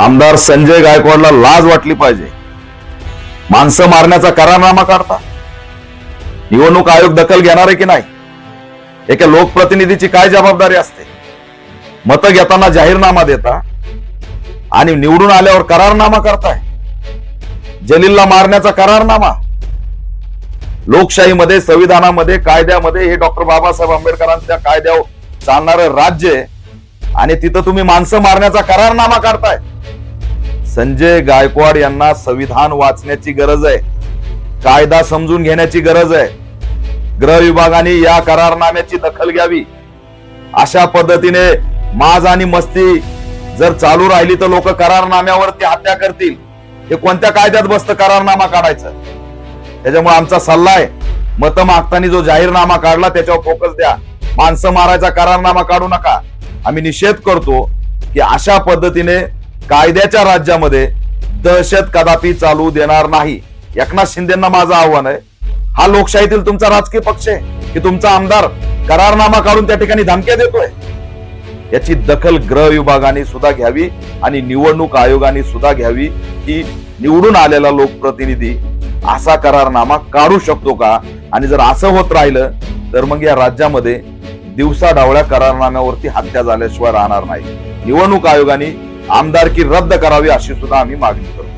आमदार संजय गायकवाडला लाज वाटली पाहिजे. माणसं मारण्याचा करारनामा काढता. निवडणूक आयोग दखल घेणार आहे की नाही? एका लोकप्रतिनिधीची काय जबाबदारी असते? मतं घेताना जाहीरनामा देता आणि निवडून आल्यावर करारनामा करताय. जलीलला मारण्याचा करारनामा. लोकशाहीमध्ये संविधानामध्ये कायद्यामध्ये हे डॉक्टर बाबासाहेब आंबेडकरांच्या कायद्यावर चालणारं राज्य आहे. आणि तिथं तुम्ही माणसं मारण्याचा करारनामा काढताय. संजय गायकवाड यांना संविधान वाचण्याची गरज आहे. कायदा समजून घेण्याची गरज आहे. गृह विभागाने या करारनाम्याची दखल घ्यावी. अशा पद्धतीने माज आणि मस्ती जर चालू राहिली तर लोक करारनाम्यावरती हत्या करतील. हे कोणत्या कायद्यात बसतं करारनामा काढायचं? त्याच्यामुळे आमचा सल्ला आहे मत मागताना जो जाहीरनामा काढला त्याच्यावर फोकस द्या. माणसं मारायचा करारनामा काढू नका. आम्ही निषेध करतो की अशा पद्धतीने कायद्याच्या राज्यामध्ये दहशत कदापि चालू देणार नाही. एकनाथ शिंदेना माझं आव्हान आहे. हा लोकशाहीतील तुमचा राजकीय पक्ष आहे की तुमचा आमदार करारनामा काढून त्या ठिकाणी धमक्या देतोय? याची दखल गृह विभागाने सुद्धा घ्यावी आणि निवडणूक आयोगाने सुद्धा घ्यावी की निवडून आलेला लोकप्रतिनिधी असा करारनामा काढू शकतो का? आणि जर असं होत राहिलं तर मग या राज्यामध्ये दिवसा डावळ्या करारनाम्यावरती हत्या झाल्याशिवाय राहणार नाही. निवडणूक आयोगाने आमदारकी रद्द करावी अशी सुद्धा आम्ही मागणी करतो.